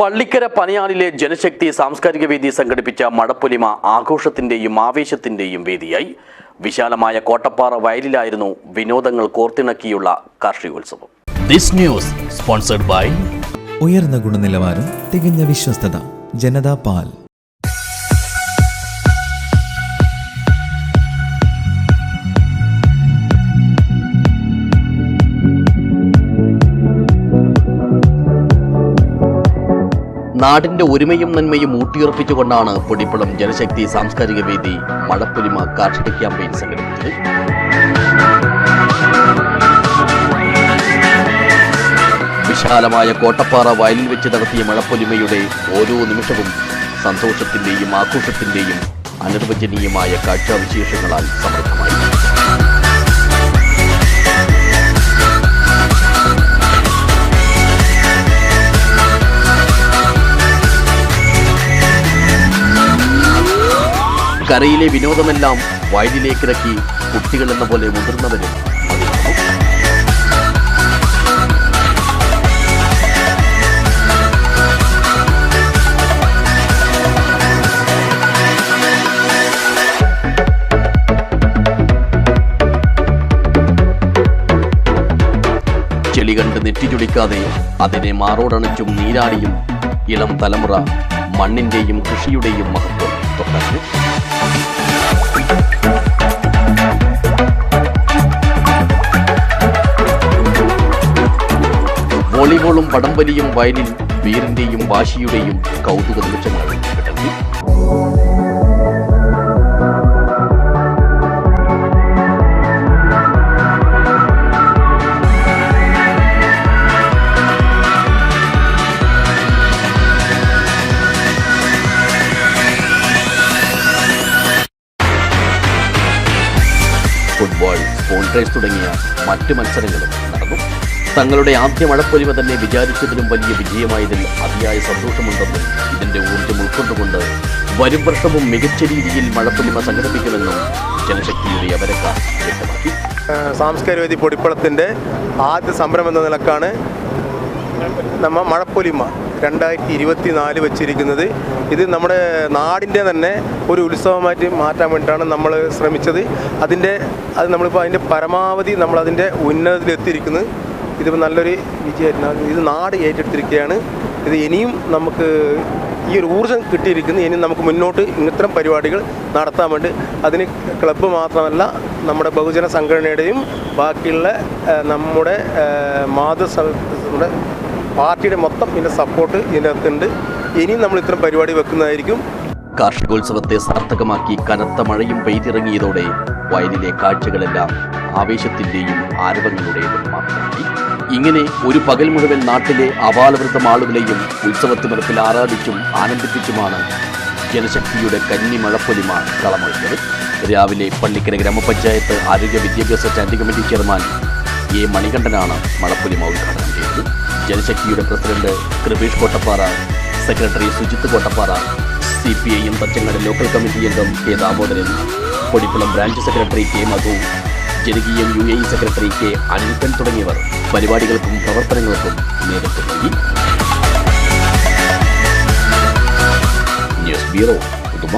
പള്ളിക്കര പനയാളിലെ ജനശക്തി സാംസ്കാരിക വേദി സംഘടിപ്പിച്ച മടപ്പൊലിമ ആഘോഷത്തിന്റെയും ആവേശത്തിന്റെയും വേദിയായി. വിശാലമായ കോട്ടപ്പാറ വയലിലായിരുന്നു വിനോദങ്ങൾ കോർത്തിണക്കിയുള്ള കാർഷികോത്സവം. This news sponsored by ഉയർന്ന ഗുണനിലവാരം തികഞ്ഞ വിശ്വസ്തത ജനതാ പാൽ. നാടിന്റെ ഒരുമയും നന്മയും ഊട്ടിയുറപ്പിച്ചുകൊണ്ടാണ് പൊടിപ്പളം ജനശക്തി സാംസ്കാരിക വേദി മഴപ്പൊലിമ കാർഷിക ക്യാമ്പയിൻ സംഘടിപ്പിച്ചത്. വിശാലമായ കോട്ടപ്പാറ വയലിൽ വെച്ച് നടത്തിയ മഴപ്പൊലിമയുടെ ഓരോ നിമിഷവും സന്തോഷത്തിന്റെയും ആഘോഷത്തിന്റെയും അനിർവചനീയമായ കാഴ്ചാവിശേഷങ്ങളാൽ സമൃദ്ധമായി. കരയിലെ വിനോദമെല്ലാം വയലിലേക്കിറക്കി കുട്ടികൾ എന്ന പോലെ മുതിർന്നവരും ചെളി കണ്ട് നെറ്റിചുടിക്കാതെ അതിനെ മാറോടണച്ചും നീരാടിയും ഇളം തലമുറ മണ്ണിന്റെയും കൃഷിയുടെയും മഹത്വം. വോളിബോളും വടംവലിയും വയലിൽ വീറിന്റെയും വാശിയുടെയും കൗതുക നിമിഷമാണ് ഫുട്ബോൾ ഫോൺ റേസ് തുടങ്ങിയ മറ്റ് മത്സരങ്ങളും നടന്നു. തങ്ങളുടെ ആദ്യ മഴപ്പൊലിമ തന്നെ വിചാരിച്ചതിലും വലിയ വിജയമായതിൽ അതിയായ സന്തോഷമുണ്ടെന്നും ഇതിന്റെ ഊർജം ഉൾക്കൊണ്ടുകൊണ്ട് വരും വർഷവും മികച്ച രീതിയിൽ മഴപ്പൊലിമ സംഘടിപ്പിക്കുമെന്നും ജനശക്തിയുടെ അവരക്കാർ വ്യക്തമാക്കി. ഏഹ് സാംസ്കാരിക വേദി പൊടിപ്പളത്തിന്റെ ആദ്യ സംരംഭം എന്ന നിലക്കാണ് നമ്മ മഴപ്പൊലിമ രണ്ടായിരത്തി ഇരുപത്തി നാല് വെച്ചിരിക്കുന്നത്. ഇത് നമ്മുടെ നാടിന്റെ തന്നെ ഒരു ഉത്സവമായിട്ട് മാറ്റാൻ വേണ്ടിയിട്ടാണ് നമ്മൾ ശ്രമിച്ചത്. അതിന്റെ അത് നമ്മളിപ്പോൾ അതിന്റെ പരമാവധി നമ്മളതിന്റെ ഉന്നതത്തിലെത്തിയിരിക്കുന്നത് ഇതിപ്പോൾ നല്ലൊരു വിജയമായിരുന്നു. ഇത് നാട് ഏറ്റെടുത്തിരിക്കുകയാണ്. ഇത് ഇനിയും നമുക്ക് ഈ ഒരു ഊർജം കിട്ടിയിരിക്കുന്നു. ഇനി നമുക്ക് മുന്നോട്ട് ഇത്തരം പരിപാടികൾ നടത്താൻ വേണ്ടി. അതിന് ക്ലബ്ബ് മാത്രമല്ല നമ്മുടെ ബഹുജന സംഘടനയുടെയും ബാക്കിയുള്ള നമ്മുടെ മാതൃ പാർട്ടിയുടെ മൊത്തം ഇതിന്റെ സപ്പോർട്ട് ഇതിന്റെ അകത്തുണ്ട് ഇനിയും നമ്മൾ ഇത്തരം പരിപാടി വെക്കുന്നതായിരിക്കും. കാർഷികോത്സവത്തെ സാർത്ഥകമാക്കി കനത്ത മഴയും പെയ്തിറങ്ങിയതോടെ വയലിലെ കാഴ്ചകളെല്ലാം ആവേശത്തിന്റെയും ആരവങ്ങളുടെയും മാത്രമായി ഇങ്ങനെ ഒരു പകൽ മുഴുവൻ നാട്ടിലെ അപാലവൃത്തം ആളുകളെയും ഉത്സവത്തിനിറപ്പിൽ ആരാധിച്ചും ആനന്ദിപ്പിച്ചുമാണ് ജനശക്തിയുടെ കന്നി മഴപ്പൊലിമ കളമൊഴിഞ്ഞത്. രാവിലെ പള്ളിക്കര ഗ്രാമപഞ്ചായത്ത് ആരോഗ്യ വിദ്യാഭ്യാസ സ്റ്റാൻഡിംഗ് കമ്മിറ്റി ചെയർമാൻ എ മണികണ്ഠനാണ് മഴപ്പൊലിമ ഉദ്ഘാടനം ചെയ്തത്. ജനശക്തിയുടെ president Kripesh Kottappara secretary Sujith Kottappara C P I M Thachangad local committee അംഗം K Damodaran Kodikkulam branch secretary K Madhu ജനകീയം U A E secretary K Anilppan തുടങ്ങിയവർ പരിപാടികൾക്കും പ്രവർത്തനങ്ങൾക്കും നേതൃത്വം നൽകി. ന്യൂസ് ബ്യൂറോ പുതുമ